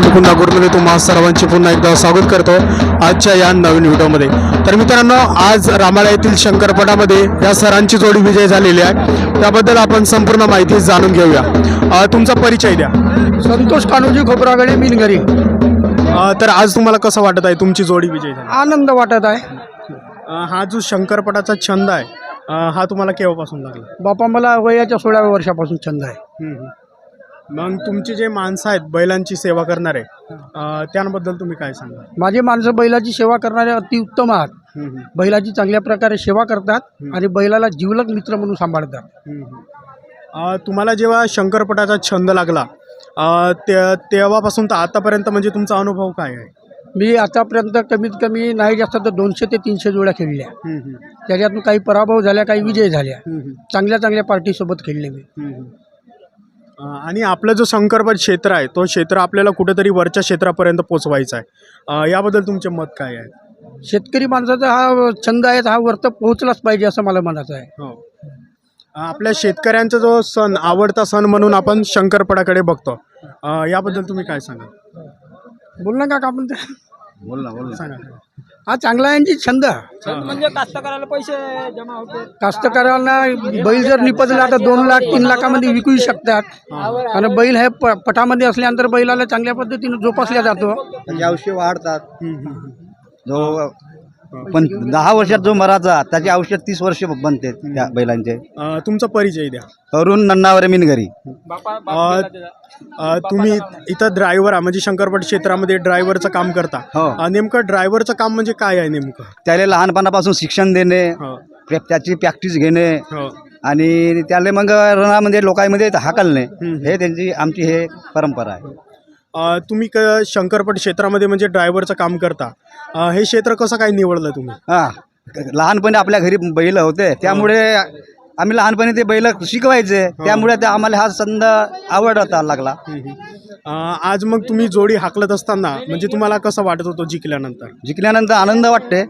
मुकुंदा गुरुमध्ये तुम्हा सर्वांचे पुन्हा एकदा स्वागत करतो आजच्या या नवीन व्हिडिओमध्ये. तर मित्रांनो आज रामाळा येथील शंकरपटामध्ये या सरांची जोडी विजय झालेली आहे. त्याबद्दल आपण संपूर्ण माहिती जाणून घेऊया. तुमचा परिचय द्या. संतोष कान्होजी खोबरागडे मिनगरी. तर आज तुम्हाला कसं वाटत आहे तुमची जोडी विजय झाली? आनंद वाटत आहे. हा जो शंकरपटाचा छंद आहे हा तुम्हाला केव्हापासून लागला? बापा मला वयाच्या सोळाव्या वर्षापासून छंद आहे. मग तुमचे जे माणसं आहेत बैलांची सेवा करणारे अ, त्याबद्दल तुम्ही काय सांगा माझी माणसं बैलाची सेवा करणारे अतिउत्तम आहात. हम्म, हम्म. बैलाची चांगल्या प्रकारे सेवा करतात आणि बैलाला जीवलग मित्र म्हणून सांभाळतात. अ, तुम्हाला जेव्हा शंकरपटाचा छंद लागला अ, ते तेव्हापासून तर आतापर्यंत म्हणजे तुमचा अनुभव काय आहे? मी आतापर्यंत कमीत कमी नाही जास्त तर दोनशे ते तीनशे जोड्या खेळल्या. हम्म, हम्म, त्याच्यातून काही पराभव झाल्या काही विजय झाल्या. हम्म, हम्म, चांगल्या चांगल्या पार्टीसोबत खेळले मी. हम्म, हम्म. आणि आपलं जो शंकरपट क्षेत्र आहे तो क्षेत्र आपल्याला कुठेतरी वरच्या क्षेत्रापर्यंत पोचवायचा आहे. याबद्दल तुमचे मत काय आहे? शेतकरी माणसाचा हा छंद आहे हा वरत पोहोचलाच पाहिजे असं मला म्हणायचं आहे. हो. आपल्या शेतकऱ्यांचा जो सण आवडता सण म्हणून आपण शंकरपटाकडे बघतो. अ, याबद्दल तुम्ही काय सांगा बोल ना का आपण ते. बोल ना बोल ना. सांगा. हा चांगला आहे यांची छंद. म्हणजे कास्तकाराला पैसे जमा होते कास्तकारांना बैल जर निपजला तर दोन लाख तीन लाखामध्ये विकू शकतात. आणि बैल हे प- पटामध्ये असल्यानंतर बैलाला चांगल्या पद्धतीने जोपासल्या जातो. वाढतात. जो पण दहा वर्षात जो मराचा त्याचे औषध तीस वर्ष बनते त्या बैलांचे. अ, तुमचा परिचय द्या. अरुण नन्नावरे मिनगरी. अ, अ, तुम्ही इथं ड्रायव्हर म्हणजे शंकरपट क्षेत्रामध्ये ड्रायव्हरचं काम करता. हो. अ, नेमकं ड्रायव्हरचं काम म्हणजे काय आहे नेमकं? त्याला लहानपणापासून शिक्षण देणे हो. त्याची प्रॅक्टिस घेणे हो. आणि त्याला मग रणामध्ये लोकांमध्ये हाकलणे. हम्म. हे त्यांची आमची हे परंपरा आहे. तुम्ही क शंकरपट क्षेत्रामध्ये म्हणजे ड्रायव्हरचं काम करता. अ, हे क्षेत्र कसं काय निवडलं तुम्ही? हा लहानपणी आपल्या घरी बैल होते. त्यामुळे आम्ही लहानपणी ते बैल शिकवायचे. त्यामुळे ते आम्हाला हा छंद आवडता लागला. अ, आज मग तुम्ही जोडी हाकलत असताना म्हणजे तुम्हाला कसं वाटत होतं जिंकल्यानंतर? जिंकल्यानंतर आनंद वाटते.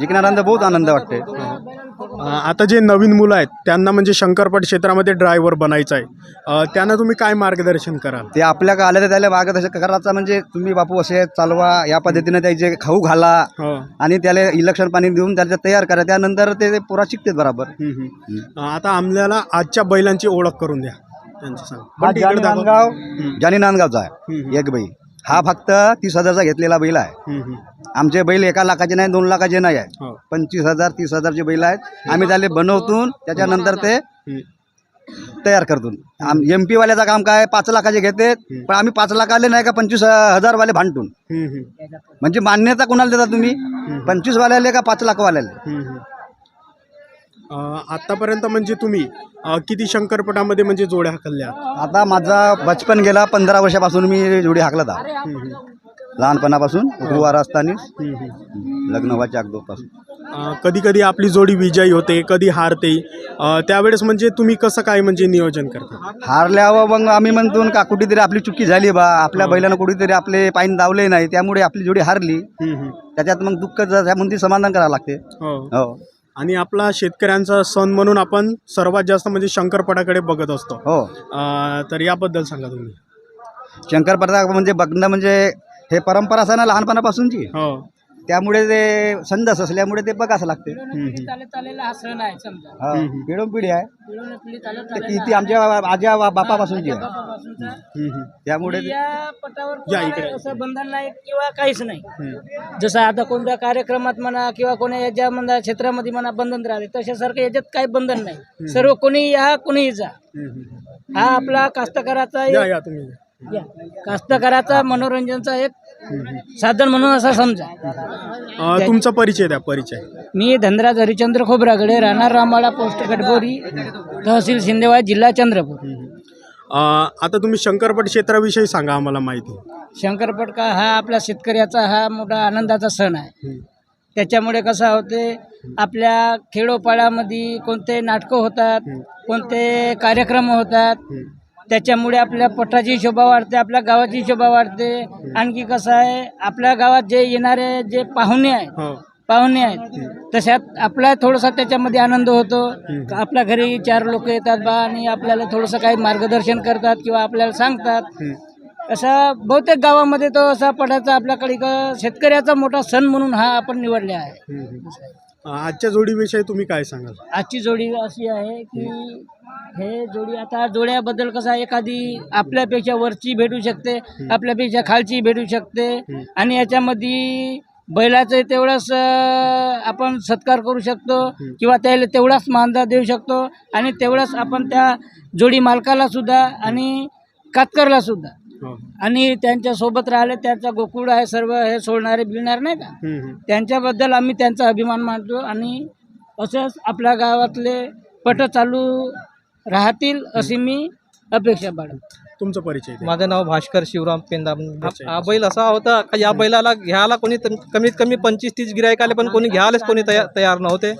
जिंकल्यानंतर बहुत आनंद वाटते आता जे नवीन मुलं आहेत त्यांना म्हणजे शंकरपट क्षेत्रामध्ये ड्रायव्हर बनायचं आहे. त्यांना तुम्ही काय मार्गदर्शन कराल? ते आपल्या आले तर त्याला मार्गदर्शन करायचं म्हणजे तुम्ही बापू असे चालवा या पद्धतीने त्याचे खाऊ घाला. हो. आणि त्याला इलेक्शन पाणी देऊन त्याला तयार करा. त्यानंतर ते पुरा शिकतात बरोबर. आता आम्हाला आजच्या बैलांची ओळख करून द्या. त्यांचं सांग. जानी नांदगावचा. आहे. एक बैल. हा फक्त तीस हजारचा घेतलेला बैल आहे. आमचे बैल एका लाखाचे नाही दोन लाखाचे नाही आहे. हो. पंचवीस हजार तीस हजारचे बैल आहेत. आम्ही त्याला बनवतून त्याच्यानंतर ते. तयार करतो एम पी वाल्याचं काम काय पाच लाखाचे घेते पण आम्ही पाच लाखाले नाही का पंचवीस हजारवाले भांडून हम्म, हम्म. म्हणजे मान्यता कोणाला देता तुम्ही? पंचवीस वाल्याले का पाच लाख वाल्याले हम्म, हम्म. अ, आतापर्यंत म्हणजे तुम्ही अ, किती शंकरपटामध्ये म्हणजे जोड्या हाकलल्या? आता माझा बचपन गेला पंधरा वर्षापासून मी जोडी हाकला था हम्म, हम्म. लहानपणापासून गुरुवार असताना हम्म, हम्म. लग्न व्हायच्या अगोदरपासून. अ, कधी कधी आपली जोडी विजयी होते कधी हारते. अ, त्यावेळेस म्हणजे तुम्ही कसं काय म्हणजे नियोजन करता? हारल्यावर मग आम्ही म्हणतो का कुठेतरी आपली चुकी झाली बा. आपल्या बैलानं कुठेतरी आपले पायन दावले नाही. त्यामुळे आपली जोडी हारली. हम्म, हम्म. त्याच्यात मग दुःख त्यामध्ये समाधान करावं लागते. हो. हो. आणि आपला शेतकऱ्यांचा सण म्हणून आपण सर्वात जास्त म्हणजे शंकरपटाकडे बघत असतो. हो. अ, तर याबद्दल सांगा तुम्ही. शंकर प्रताप म्हणजे बघणं म्हणजे हे परंपरा असं ना लहानपणापासूनची. हो. त्यामुळे ते संदस असल्यामुळे ते बघावं लागते हा पिढोन पिढी आहे. ते किती आमच्या आज्या बा- बापापासूनची. आहे. त्यामुळे ते- या पटावर या कोणाला इकडे. असं बंधन नाही किंवा काहीच नाही. हम्म. जसं आता कोणत्या कार्यक्रमात म्हणा किंवा कोण्या याच्या म्हणा क्षेत्रामध्ये म्हणा बंधन राहते तशासारखं याच्यात काही बंधन नाही. सर्व कोणी या कोणीही जा. हा आपला कास्तकाराचा या एक या तुम्ही. या, कास्तकाराचा मनोरंजनचा एक साधन म्हणून असा समजा. अ, तुमचा परिचय द्या परिचय. मी धनराज हरिचंद्र खोबरागडे राहणार रामाळा पोस्ट गटबोरी तहसील शिंदेवाड जिल्हा चंद्रपूर. अ, आता तुम्ही शंकरपट क्षेत्राविषयी सांगा आम्हाला माहिती. शंकरपट का हा आपल्या शेतकऱ्याचा हा मोठा आनंदाचा सण आहे. त्याच्यामुळे कसं होते आपल्या खेडोपाड्यामध्ये कोणते नाटकं होतात कोणते कार्यक्रम होतात त्याच्यामुळे आपल्या पट्टाची शोभा वाढते आपल्या गावाची शोभा वाढते. आणखी कसं आहे आपल्या गावात जे येणारे जे पाहुणे आहेत हो. पाहुणे आहेत तशात आपला थोडासा त्याच्यामध्ये आनंद होतो. आपल्या घरी चार लोक येतात बा आणि आपल्याला थोडंसं काही मार्गदर्शन करतात किंवा आपल्याला सांगतात. असा बहुतेक गावामध्ये तो असा पडाचा आपल्याकडे शेतकऱ्याचा मोठा सण म्हणून हा आपण निवडला आहे. आजच्या जोडीविषयी तुम्ही काय सांगाल? आजची जोडी अशी आहे की हे जोडी आता जोड्याबद्दल कसं आहे एखादी आपल्यापेक्षा वरची भेटू शकते आपल्यापेक्षा खालची भेटू शकते आणि याच्यामध्ये बैलाचं तेवढंच अं, आपण सत्कार करू शकतो किंवा त्याला तेवढाच मानदा देऊ शकतो आणि तेवढंच आपण त्या जोडी मालकाला सुद्धा आणि कातकरला सुद्धा. आणि त्यांच्यासोबत राहिले त्यांचा गोकुळ आहे सर्व हे सोडणारे बिळणार नाही का. त्यांच्याबद्दल आम्ही त्यांचा अभिमान मानतो आणि असंच आपल्या गावातले पट चालू राहतील अशी मी अपेक्षा बाळगतो. तुमचा परिचय द्या. माझं नाव भास्कर शिवराम पेंदा. हा बैल असा होता का या बैलाला घ्यायला कोणी तम- कमीत कमी पंचवीस तीस गिरायक आले पण कोणी घ्यायलाच कोणी तयार तयार नव्हते.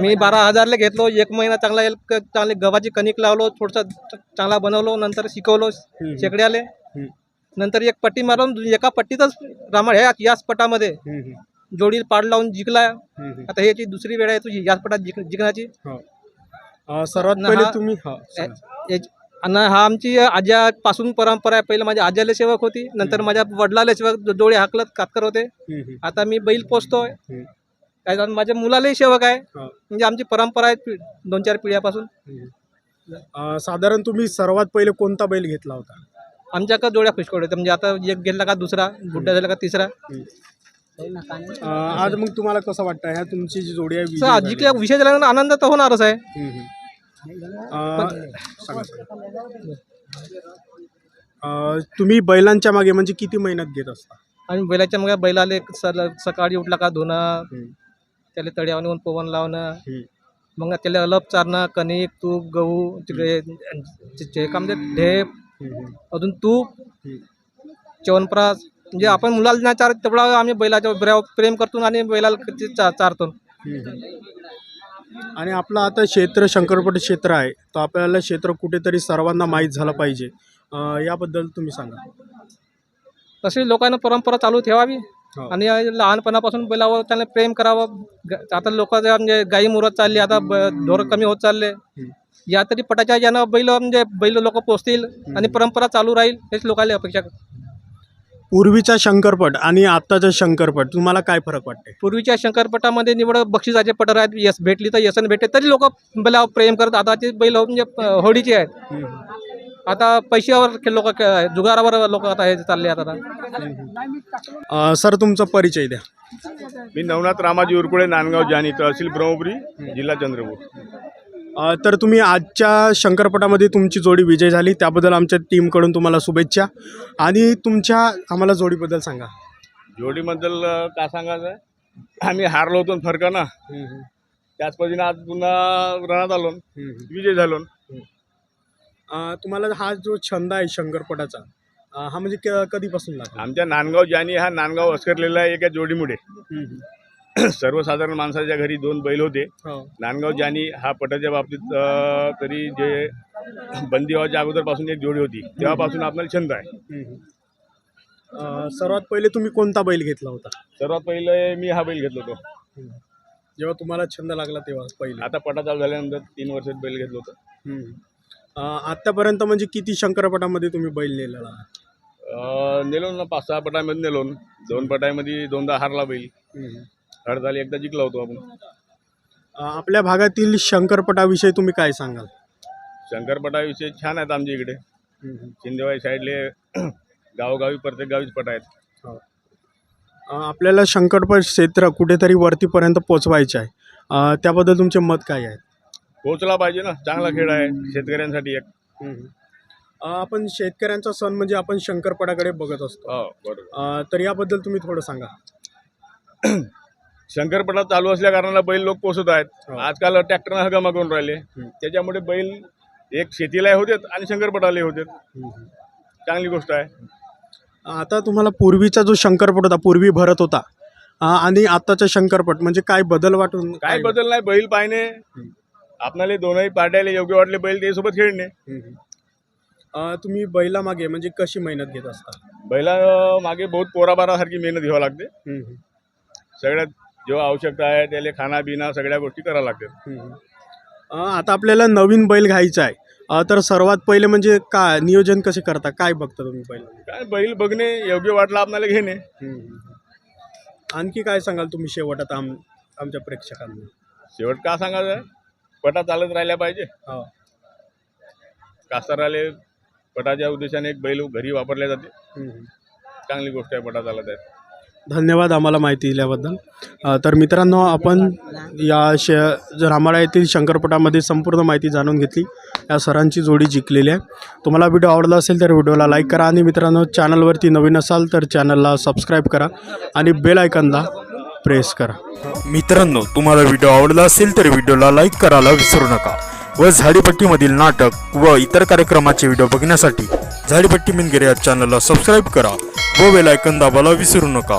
मी बारा हजारला घेतलो एक महिना चांगला येईल क- चांगले गव्हाची कणिक लावलो थोडसा च- चांगला बनवलो नंतर शिकवलो शेकडे आले नंतर एक पट्टी मारून एका पट्टीतच रामा ह्या याच पटामध्ये जोडी पाड लावून जिंकला. आता ह्याची दुसरी वेळ आहे तुझी याच पटात जिंक जिंकण्याची. हो. सर्वात न पहिले हा- तुम्ही हो, आणि हा आमची आज्यापासून परंपरा आहे. पहिलं माझ्या आज्याला सेवक होती. नंतर माझ्या वडिलाला सेवक डोळे हाकलत कातकर होते. आता मी बैल पोचतोय काय झालं, माझ्या मुलालाही सेवक आहे. हो, म्हणजे आमची परंपरा आहे पि- दोन चार पिढ्यापासून. साधारण तुम्ही सर्वात पहिले कोणता बैल घेतला होता? आमच्याकडे जोड्या खुशकोड होत्या म्हणजे आता एक गेला का दुसरा बुड्ढा झाला का तिसरा? अ, आज मग तुम्हाला कसं वाटतं ह्या तुमची जी जोडी आहे विजयी तर झाली. जिंकल्या विषय झाल्यानंतर आनंद तर होणारच आहे. हम्म, हम्म. अ, सांगा, सांगा. अ, तुम्ही बैलांच्या मागे म्हणजे किती मेहनत घेत असता? आणि बैलाच्या मग बैलाले स- सकाळी उठला का धुणं हम्म, त्याला तड्यावर नेऊन पवन लावणं हम्म, मग त्याला अलप चारणं कणिक तूप गहू तिकडे जे- जे काम ते ढेप अजून तूप हम्म. च्यवनप्रास म्हणजे आपण मुलाला नाही चार तेवढा आम्ही बैलाच्या बऱ्या प्रेम करतो आणि बैलाला ते चा चारतो. आणि आपलं आता क्षेत्र शंकरपट क्षेत्र आहे. तर आपल्याला क्षेत्र कुठेतरी सर्वांना माहीत झालं पाहिजे. अं, याबद्दल तुम्ही सांगा. तशी लोकांना परंपरा चालू ठेवावी. हो. आणि लहानपणापासून बैलावर त्यांना प्रेम करावं. ग- आता लोक म्हणजे गाई मुरत चालली आता ढोर कमी होत चालले. या तरी पटाच्या यानं बैल म्हणजे बैल लोक पोचतील आणि परंपरा चालू राहील हेच लोकांना अपेक्षा पूर्वीचा शंकरपट आणि आत्ताचा शंकरपट तुम्हाला काय फरक वाटते पूर्वीच्या शंकरपटामध्ये निवड बक्षिसाचे पटर आहेत यस भेटली तर यसन भेटते तरी लोक बैलावर प्रेम करत आताचे बैल म्हणजे होडीचे आहेत. आता पैशावर लोक जुगारावर लोक आता हे चालले आहेत आता. सर तुमचा परिचय द्या. मी नवनाथ रामाजी उरकुळे नांदगाव जानी तहसील ब्रह्मपुरी जिल्हा चंद्रपूर. तर तुम्ही आजच्या शंकरपटामध्ये तुमची जोडी विजय झाली. त्याबद्दल आमच्या टीमकडून तुम्हाला शुभेच्छा. आणि तुमच्या आम्हाला जोडीबद्दल सांगा. जोडीबद्दल अ, का सांगायचं? आम्ही हारलो होतो फरक ना त्याच पद्धतीने आज पुन्हा रणात आलो विजय झालो तुम्हाला हा जो छंद आहे शंकरपटाचा हा म्हणजे कधीपासून लागला? आमच्या नांदगाव जानी हा नांदगाव असकरलेला आहे एका जोडीमुळे. सर्वसाधारण माणसाच्या घरी दोन बैल होते. हो. नांदगाव जानी हा पटाच्या बाबतीत तरी जे बंदी व्हायच्या अगोदरपासून एक जोडी होती. तेव्हापासून आपल्याला छंद आहे. सर्वात पहिले तुम्ही कोणता बैल घेतला होता? सर्वात पहिले मी हा बैल घेतलो होतो. जेव्हा तुम्हाला छंद लागला तेव्हा पहिले. आता पटा चालू झाल्यानंतर तीन वर्षात बैल घेतलं होतं. आत्तापर्यंत म्हणजे किती शंकरपटामध्ये तुम्ही बैल नेलेला नेलो ना पाच सहा पटामध्ये नेलो. दोन पटामध्ये दोनदा हारला बैल. हडताली एकदा जिंकला होतो आपण. आपल्या भागातील शंकरपटाविषयी तुम्ही काय सांगाल? शंकरपटाविषयी छान आहेत आमच्या इकडे. शिंदेवाई साईडले गावोगावी प्रत्येक गावीच पट आहेत. अं, आपल्याला शंकरपट क्षेत्र कुठेतरी वरतीपर्यंत पोचवायचे आहे. अं, त्याबद्दल तुमचे मत काय आहे? पोहोचला पाहिजे ना. चांगला खेळ आहे. शेतकऱ्यांसाठी एक. अं, आपण शेतकऱ्यांचा सण म्हणजे आपण शंकरपटाकडे बघत असतो. हो बरोबर. अं, तर याबद्दल तुम्ही थोडं सांगा. शंकरपटा चालू असल्या कारणाला बैल लोक पोचत आहेत. आजकाल ट्रॅक्टरनं हगामा करून राहिले. त्याच्यामुळे बैल एक शेतीलाही होतेत आणि शंकरपटालाही होतेत चांगली गोष्ट आहे. आता तुम्हाला पूर्वीचा जो शंकरपट होता पूर्वी भरत होता आणि आत्ताचा शंकरपट म्हणजे काय बदल वाटून काय बदल नाही बैल पाहणे. आपल्याला दोनही पाड्याला योग्य वाटले बैल त्यासोबत खेळणे. तुम्ही बैलामागे म्हणजे कशी मेहनत घेत असता? बैला मागे बहुत पोराबारासारखी मेहनत घ्यावं लागते. सगळ्यात जेव्हा आवश्यकता आहे त्याला खाना बिना सगळ्या गोष्टी कराव्या लागतात. आता आपल्याला नवीन बैल घ्यायचा आहे. तर सर्वात पहिले म्हणजे काय नियोजन कसे करता? काय बघता तुम्ही पहिलं काय बैल बघणे योग्य वाटलं आपल्याला घेणे. आणखी काय सांगाल तुम्ही शेवटात आम आमच्या प्रेक्षकांना? शेवट का सांगायचं पटा चालत राहिल्या पाहिजे. हो. कास्तराले पटाच्या उद्देशाने एक बैल घरी वापरल्या जाते. चांगली गोष्ट आहे पटा चालत आहे. धन्यवाद आम्हाला माहिती दिल्याबद्दल. तर मित्रांनो आपण या शे रामाळा येथील शंकरपटामध्ये संपूर्ण माहिती जाणून घेतली. या सरांची जोडी जिंकलेली आहे. तुम्हाला व्हिडिओ आवडला असेल तर व्हिडिओला लाईक करा आणि मित्रांनो चॅनलवरती नवीन असाल तर चॅनलला सबस्क्राईब करा आणि बेल आयकनला प्रेस करा. मित्रांनो तुम्हाला व्हिडिओ आवडला असेल तर व्हिडिओला लाईक करायला विसरू नका व झाडीपट्टीमधील नाटक व इतर कार्यक्रमाचे व्हिडिओ बघण्यासाठी झाडीपट्टी मिनगिरे या चॅनलला सबस्क्राईब करा व बेल दाबायला विसरू नका.